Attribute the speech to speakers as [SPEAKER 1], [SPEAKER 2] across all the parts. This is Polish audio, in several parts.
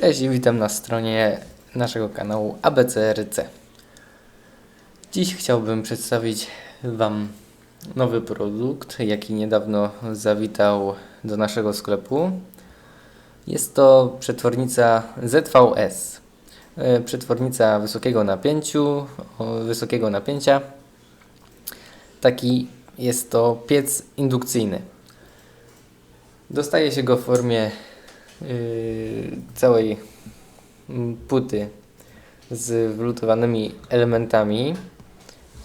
[SPEAKER 1] Cześć i witam na stronie naszego kanału ABCRC. Dziś chciałbym przedstawić Wam nowy produkt, jaki niedawno zawitał do naszego sklepu. Jest to przetwornica ZVS. E, Przetwornica wysokiego napięciu, wysokiego napięcia. Taki jest to piec indukcyjny. Dostaje się go w formie całej mm, płyty z wlutowanymi elementami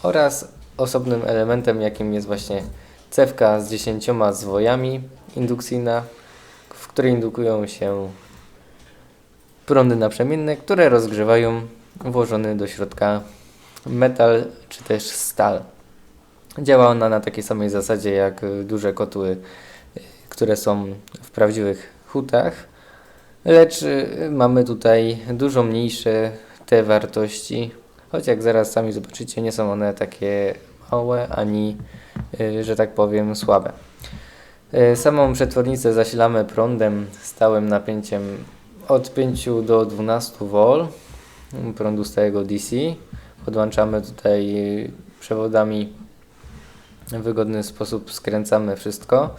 [SPEAKER 1] oraz osobnym elementem, jakim jest właśnie cewka z 10 zwojami indukcyjna, w której indukują się prądy naprzemienne, które rozgrzewają włożony do środka metal czy też stal. Działa ona na takiej samej zasadzie jak duże kotły, które są w prawdziwych hutach, lecz y, mamy tutaj dużo mniejsze te wartości, choć jak zaraz sami zobaczycie, nie są one takie małe ani, y, że tak powiem, słabe. Y, Samą przetwornicę zasilamy prądem stałym napięciem od 5 do 12 V prądu stałego DC. Podłączamy tutaj przewodami w wygodny sposób skręcamy wszystko.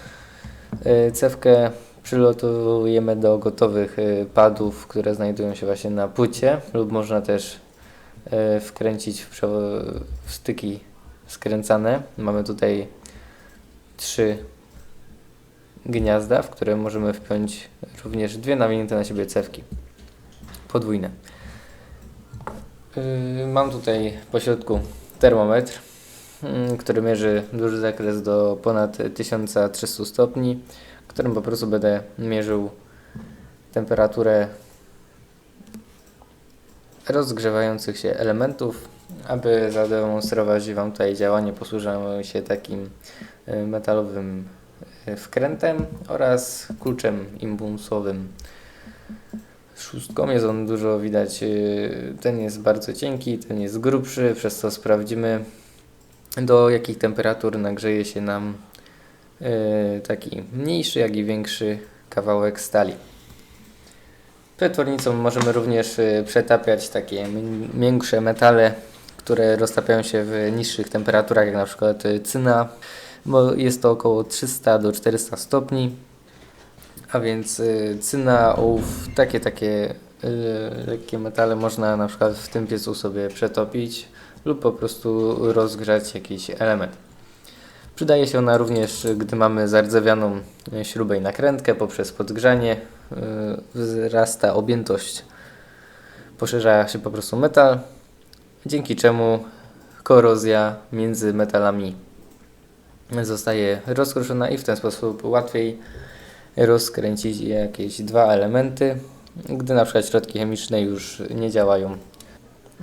[SPEAKER 1] Cewkę przylotowujemy do gotowych y, padów, które znajdują się właśnie na płycie lub można też y, wkręcić w, w styki skręcane. Mamy tutaj trzy gniazda, w które możemy wpiąć również dwie nawinięte na siebie cewki podwójne. Yy, Mam tutaj po środku termometr, który mierzy duży zakres do ponad 1300 stopni, którym po prostu będę mierzył temperaturę rozgrzewających się elementów. Aby zademonstrować Wam tutaj działanie, posłużę się takim y, metalowym y, wkrętem oraz kluczem impulsowym szóstką. Jest on dużo widać, y, ten jest bardzo cienki, ten jest grubszy, przez co sprawdzimy do jakich temperatur nagrzeje się nam taki mniejszy, jak i większy kawałek stali. Przetwornicą możemy również y, przetapiać takie miększe metale, które roztapiają się w niższych temperaturach, jak na przykład y, cyna, bo jest to około 300 do 400 stopni. A więc cyna, ołów, takie takie lekkie metale można na przykład w tym piecu sobie przetopić lub po prostu rozgrzać jakiś element. Przydaje się ona również, gdy mamy zardzewianą y, śrubę i nakrętkę poprzez podgrzanie. y, Wzrasta objętość, poszerza się po prostu metal, dzięki czemu korozja między metalami zostaje rozkruszona i w ten sposób łatwiej rozkręcić jakieś dwa elementy, gdy na przykład środki chemiczne już nie działają.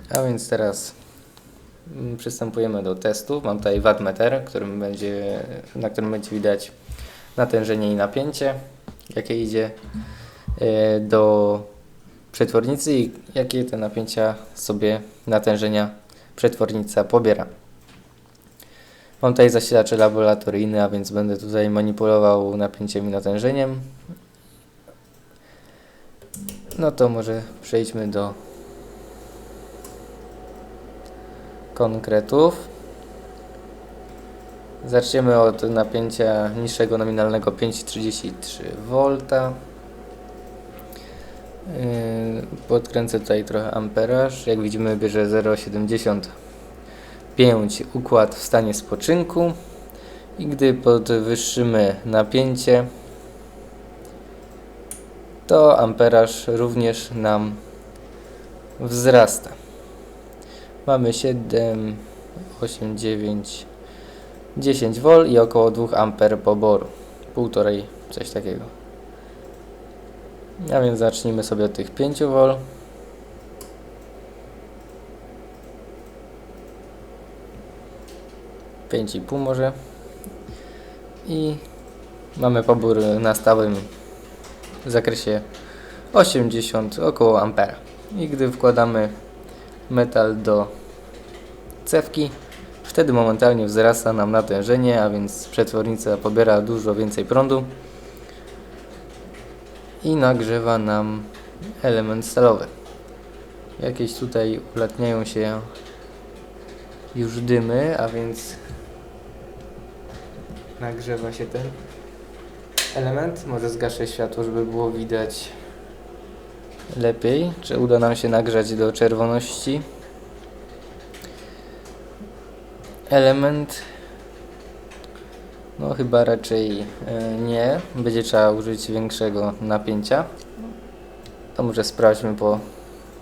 [SPEAKER 1] A więc teraz przystępujemy do testu. Mam tutaj wattmeter, którym będzie, na którym będzie widać natężenie i napięcie, jakie idzie e, do przetwornicy i jakie te napięcia sobie natężenia przetwornica pobiera. Mam tutaj zasilacz laboratoryjny, a więc będę tutaj manipulował napięciem i natężeniem. No to może przejdźmy do konkretów. Zaczniemy od napięcia niższego nominalnego 5,33 V. Yy, Podkręcę tutaj trochę amperaż. Jak widzimy bierze 0,75 układ w stanie spoczynku i gdy podwyższymy napięcie to amperaż również nam wzrasta. Mamy 7, 8, 9, 10 V i około 2 amper poboru. Półtorej, coś takiego. A więc zacznijmy sobie od tych 5 V. Pięć i pół może. I mamy pobór na stałym zakresie 80 około ampera. I gdy wkładamy metal do cewki, wtedy momentalnie wzrasta nam natężenie, a więc przetwornica pobiera dużo więcej prądu i nagrzewa nam element stalowy. Jakieś tutaj ulatniają się już dymy, a więc nagrzewa się ten element. Może zgaszę światło, żeby było widać lepiej, czy uda nam się nagrzać do czerwoności. Element no chyba raczej e, nie. Będzie trzeba użyć większego napięcia. To może sprawdźmy po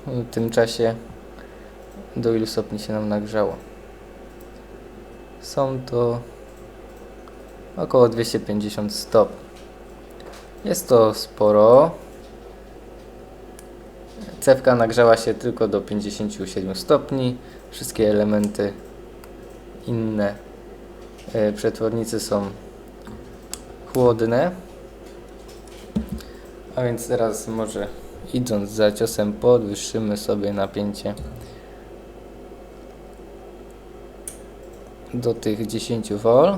[SPEAKER 1] e, tym czasie do ilu stopni się nam nagrzało. Są to około 250 stopni. Jest to sporo. Cewka nagrzała się tylko do 57 stopni. Wszystkie elementy inne e, przetwornicy są chłodne. A więc teraz może idąc za ciosem podwyższymy sobie napięcie do tych 10 V.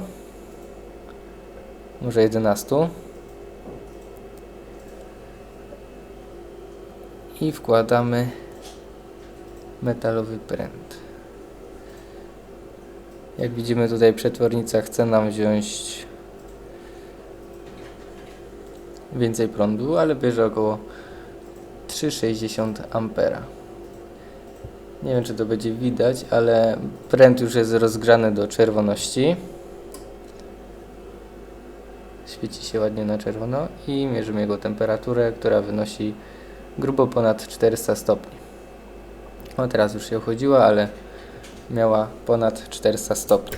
[SPEAKER 1] Może 11. I wkładamy metalowy pręt. Jak widzimy tutaj przetwornica chce nam wziąć więcej prądu, ale bierze około 3,60 ampera. Nie wiem czy to będzie widać, ale pręt już jest rozgrzany do czerwoności. Świeci się ładnie na czerwono i mierzymy jego temperaturę, która wynosi grubo ponad 400 stopni. No teraz już się uchodziła, ale miała ponad 400 stopni.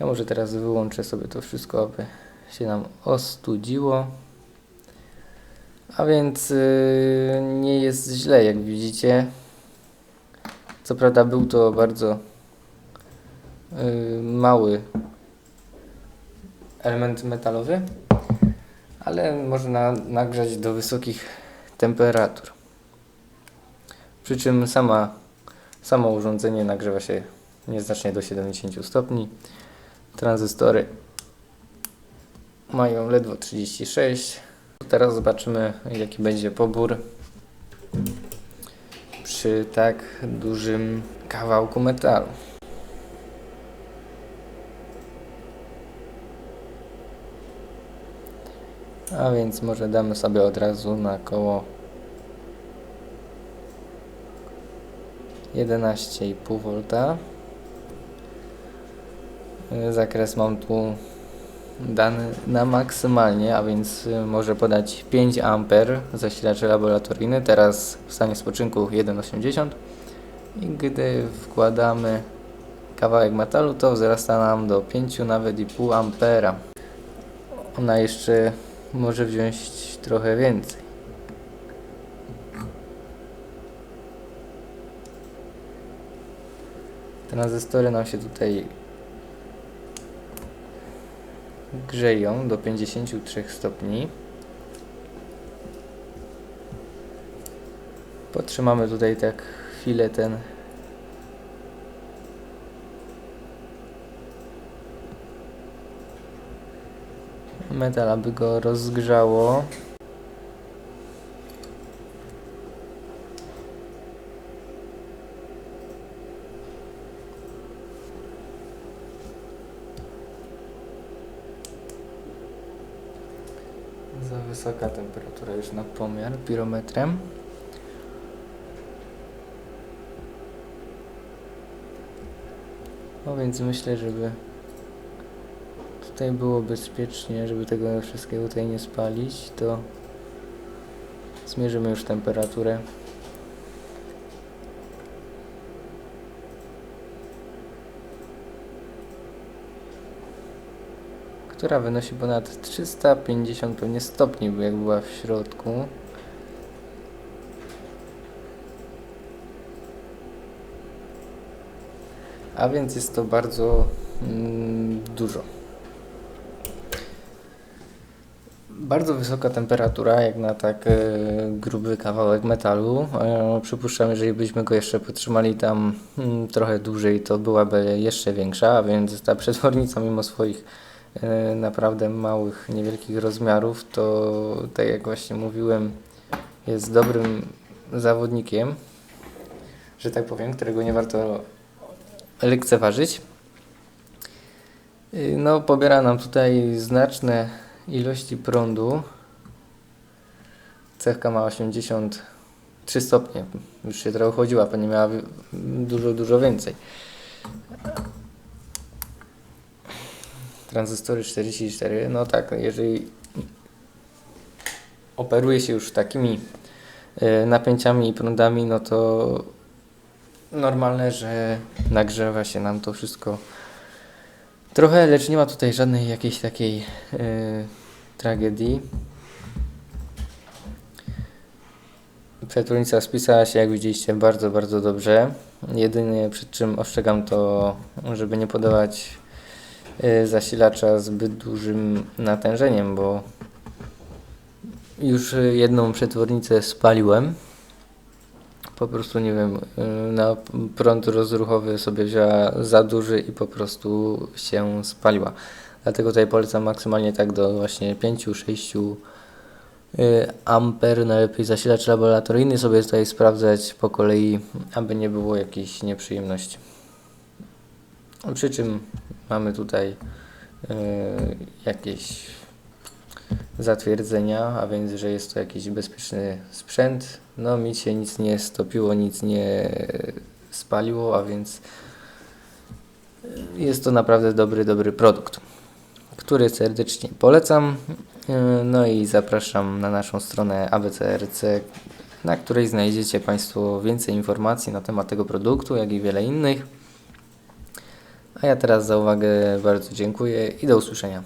[SPEAKER 1] Ja może teraz wyłączę sobie to wszystko, aby się nam ostudziło. A więc yy, nie jest źle, jak widzicie. Co prawda był to bardzo yy, mały element metalowy, ale można nagrzać do wysokich temperatur. Przy czym sama, samo urządzenie nagrzewa się nieznacznie do 70 stopni. Tranzystory mają ledwo 36. Teraz zobaczymy jaki będzie pobór przy tak dużym kawałku metalu. A więc może damy sobie od razu na koło 11,5 V. Zakres mam tu dany na maksymalnie, a więc może podać 5 A zasilacz laboratoryjny, teraz w stanie spoczynku 1,80 i gdy wkładamy kawałek metalu, to wzrasta nam do 5 nawet i pół ampera. Ona jeszcze może wziąć trochę więcej. Tranzystory nam się tutaj grzeją do 53 stopni. Potrzymamy tutaj tak chwilę ten metal, aby go rozgrzało. Za wysoka temperatura już na pomiar pirometrem. No więc myślę, żeby tutaj było bezpiecznie, żeby tego wszystkiego tutaj nie spalić, to zmierzymy już temperaturę. która wynosi ponad 350 pewnie stopni, jak była w środku. A więc jest to bardzo mm, dużo. Bardzo wysoka temperatura, jak na tak e, gruby kawałek metalu. E, przypuszczam, jeżeli byśmy go jeszcze potrzymali tam mm, trochę dłużej, to byłaby jeszcze większa, więc ta przetwornica mimo swoich e, naprawdę małych, niewielkich rozmiarów, to tak jak właśnie mówiłem, jest dobrym zawodnikiem, że tak powiem, którego nie warto lekceważyć. Y, No, pobiera nam tutaj znaczne ilości prądu. Cechka ma 83 stopnie. Już się trochę chodziła, pani miała dużo, dużo więcej. Tranzystory 44, no tak, jeżeli operuje się już takimi e, napięciami i prądami, no to normalne, że nagrzewa się nam to wszystko trochę, lecz nie ma tutaj żadnej jakiejś takiej e, tragedii. Przetwornica spisała się, jak widzieliście, bardzo, bardzo dobrze. Jedynie przed czym ostrzegam to, żeby nie podawać e, zasilacza zbyt dużym natężeniem, bo już y, jedną przetwornicę spaliłem. Po prostu nie wiem, y, na prąd rozruchowy sobie wzięła za duży i po prostu się spaliła. Dlatego tutaj polecam maksymalnie tak do właśnie 5-6 amper. Najlepiej zasilacz laboratoryjny sobie tutaj sprawdzać po kolei, aby nie było jakichś nieprzyjemności. Przy czym mamy tutaj y, jakieś zatwierdzenia, a więc, że jest to jakiś bezpieczny sprzęt. No mi się nic nie stopiło, nic nie spaliło, a więc jest to naprawdę dobry, dobry produkt, który serdecznie polecam. Yy, No i zapraszam na naszą stronę ABCRC, na której znajdziecie Państwo więcej informacji na temat tego produktu, jak i wiele innych. A ja teraz za uwagę bardzo dziękuję i do usłyszenia.